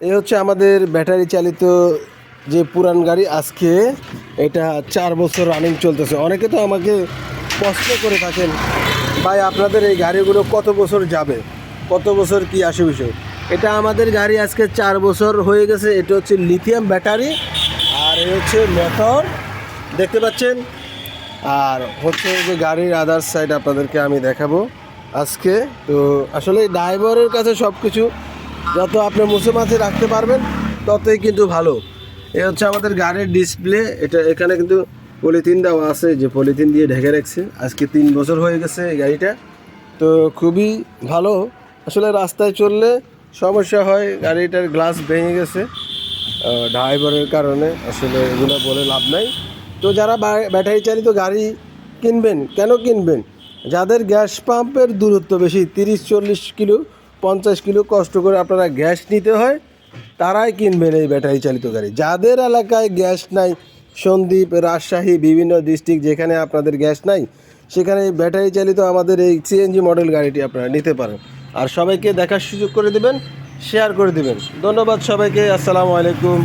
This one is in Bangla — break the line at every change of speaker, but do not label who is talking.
এই হচ্ছে আমাদের ব্যাটারি চালিত যে পুরান গাড়ি, আজকে এটা চার বছর রানিং চলতেছে। অনেকে তো আমাকে প্রশ্ন করে থাকেন, ভাই, আপনাদের এই গাড়িগুলো কত বছর যাবে? কত বছর কি আসে বিষয়? এটা আমাদের গাড়ি আজকে চার বছর হয়ে গেছে। এটা হচ্ছে লিথিয়াম ব্যাটারি আর এ হচ্ছে মোটর দেখতে পাচ্ছেন? আর হচ্ছে যে গাড়ির আদার্স সাইড আপনাদেরকে আমি দেখাবো আজকে। তো আসলে ড্রাইভারের কাছে সব কিছু যত আপনি মুছে মাছে রাখতে পারবেন, ততই কিন্তু ভালো। এ হচ্ছে আমাদের গাড়ির ডিসপ্লে এটা এখানে কিন্তু পলিথিন দেওয়া আছে, যে পলিথিন দিয়ে ঢেকে রাখছে। আজকে তিন বছর হয়ে গেছে এই গাড়িটা। তো খুবই ভালো। আসলে রাস্তায় চললে সমস্যা হয়, গাড়িটার গ্লাস ভেঙে গেছে। ড্রাইভারের কারণে আসলে এগুলো বলে লাভ নাই। তো যারা ব্যাটারি চালিত গাড়ি কিনবেন, কেন কিনবেন? যাদের গ্যাস পাম্পের দূরত্ব বেশি, তিরিশ চল্লিশ কিলো পঞ্চাশ কিলো কষ্ট করে আপনারা গ্যাস নিতে হয়, তারাই কিনবেন এই ব্যাটারি চালিত গাড়ি। যাদের এলাকায় গ্যাস নাই, সন্দ্বীপ, রাজশাহী, বিভিন্ন ডিস্ট্রিক্ট যেখানে আপনাদের গ্যাস নাই, সেখানে ব্যাটারি চালিত আমাদের এই সিএনজি মডেল গাড়িটি আপনারা নিতে পারেন। আর সবাইকে দেখার সুযোগ করে দেবেন শেয়ার করে দেবেন। ধন্যবাদ সবাইকে, আসসালামু আলাইকুম।